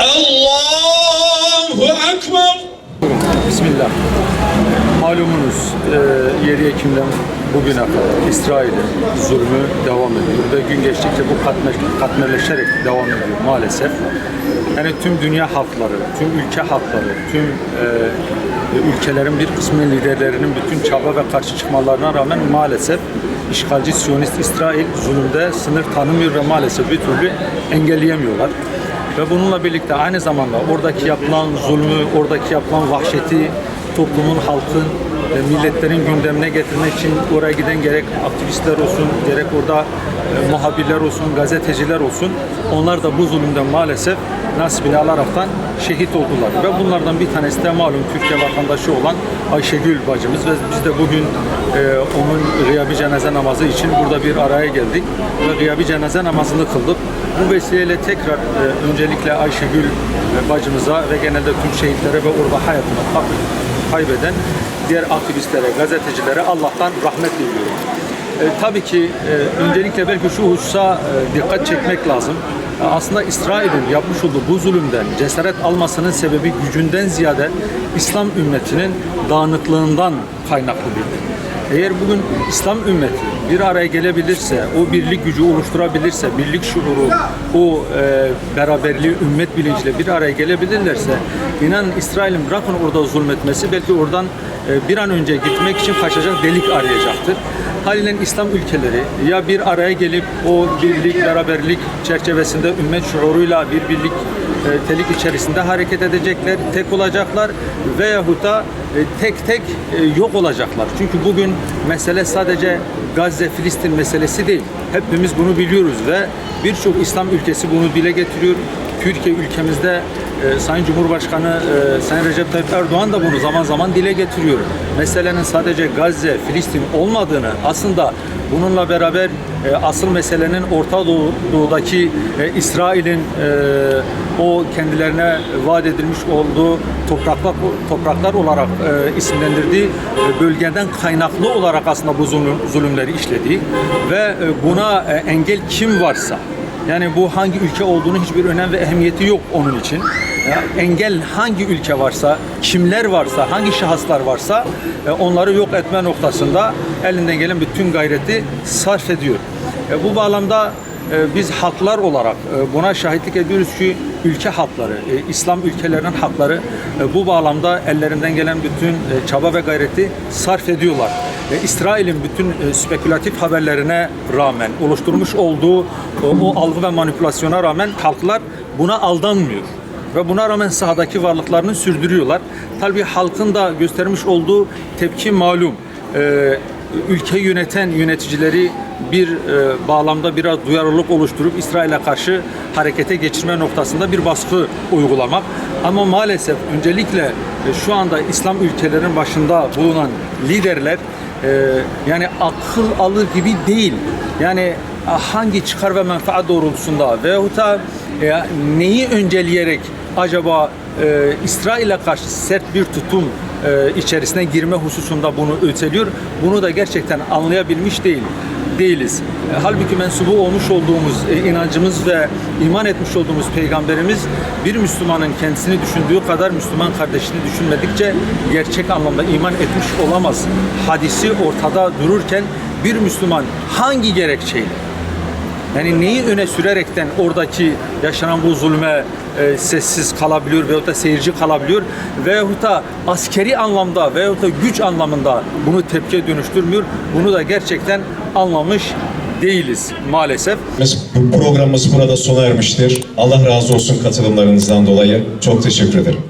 Allahu Ekber. Bismillah. Malumunuz e, 7 Ekim'den bugüne kadar İsrail'in zulmü devam ediyor ve gün geçtikçe bu katmer, katmerleşerek devam ediyor maalesef. Yani tüm dünya halkları, tüm ülke halkları, tüm e, ülkelerin bir kısmı liderlerinin bütün çaba ve karşı çıkmalarına rağmen maalesef işgalci Siyonist İsrail zulümde sınır tanımıyor ve maalesef bir türlü engelleyemiyorlar. Ve bununla birlikte aynı zamanda oradaki yapılan zulmü, oradaki yapılan vahşeti toplumun, halkın, milletlerin gündemine getirmek için oraya giden gerek aktivistler olsun, gerek orada e, muhabirler olsun, gazeteciler olsun. Onlar da bu zulümden maalesef nasibini alaraktan şehit oldular. Ve bunlardan bir tanesi de malum Türkiye vatandaşı olan Ayşegül bacımız ve biz de bugün e, onun gıyabi cenaze namazı için burada bir araya geldik ve gıyabi cenaze namazını kıldık. Bu vesileyle tekrar e, öncelikle Ayşegül e, bacımıza ve genelde tüm şehitlere ve orada hayatını kay- kaybeden diğer aktivistlere, gazetecilere Allah'tan rahmet diliyorum. E, tabii ki e, öncelikle belki şu hususa e, dikkat çekmek lazım. Aslında İsrail'in yapmış olduğu bu zulümden cesaret almasının sebebi gücünden ziyade İslam ümmetinin dağınıklığından kaynaklı bir eğer bugün İslam ümmeti bir araya gelebilirse, o birlik gücü oluşturabilirse, birlik şuuru, o e, beraberliği, ümmet bilinciyle bir araya gelebilirlerse, inanın İsrail'in bırakın orada zulmetmesi, belki oradan e, bir an önce gitmek için kaçacak delik arayacaktır. Haliyle İslam ülkeleri ya bir araya gelip o birlik, beraberlik çerçevesinde ümmet şuuruyla bir birlik e, telik içerisinde hareket edecekler, tek olacaklar veyahut da e, tek tek e, yok olacaklar. Çünkü bugün mesele sadece Gazze, Filistin meselesi değil. Hepimiz bunu biliyoruz ve birçok İslam ülkesi bunu dile getiriyor. Türkiye ülkemizde e, Sayın Cumhurbaşkanı e, Sayın Recep Tayyip Erdoğan da bunu zaman zaman dile getiriyor. Meselenin sadece Gazze, Filistin olmadığını aslında bununla beraber e, asıl meselenin Orta Doğu, Doğu'daki e, İsrail'in e, o kendilerine vaat edilmiş olduğu topraklar topraklar olarak e, isimlendirdiği e, bölgeden kaynaklı olarak aslında bu zulüm, zulümleri işlediği ve e, buna e, engel kim varsa yani bu hangi ülke olduğunu hiçbir önem ve ehemmiyeti yok onun için. Engel hangi ülke varsa, kimler varsa, hangi şahıslar varsa e, onları yok etme noktasında elinden gelen bütün gayreti sarf ediyor. E, bu bağlamda e, biz halklar olarak buna şahitlik ediyoruz ki ülke halkları, e, İslam ülkelerinin halkları e, bu bağlamda ellerinden gelen bütün çaba ve gayreti sarf ediyorlar. İsrail'in bütün spekülatif haberlerine rağmen oluşturmuş olduğu o algı ve manipülasyona rağmen halklar buna aldanmıyor ve buna rağmen sahadaki varlıklarını sürdürüyorlar. Tabii halkın da göstermiş olduğu tepki malum. E, ülke yöneten yöneticileri bir e, bağlamda biraz duyarlılık oluşturup İsrail'e karşı harekete geçirme noktasında bir baskı uygulamak. Ama maalesef öncelikle e, şu anda İslam ülkelerin başında bulunan liderler e, yani akıl alır gibi değil. Yani hangi çıkar ve menfaat doğrultusunda veyahut da e, neyi önceleyerek acaba e, İsrail'e karşı sert bir tutum e, içerisine girme hususunda bunu öteliyor. Bunu da gerçekten anlayabilmiş değil değiliz. E, Halbuki mensubu olmuş olduğumuz e, inancımız ve iman etmiş olduğumuz peygamberimiz bir Müslümanın kendisini düşündüğü kadar Müslüman kardeşini düşünmedikçe gerçek anlamda iman etmiş olamaz. Hadisi ortada dururken bir Müslüman hangi gerekçeyle yani neyi öne sürerekten oradaki yaşanan bu zulme e, sessiz kalabiliyor veyahut da seyirci kalabiliyor veyahut da askeri anlamda veyahut da güç anlamında bunu tepkiye dönüştürmüyor. Bunu da gerçekten anlamış değiliz maalesef. Bu programımız burada sona ermiştir. Allah razı olsun katılımlarınızdan dolayı. Çok teşekkür ederim.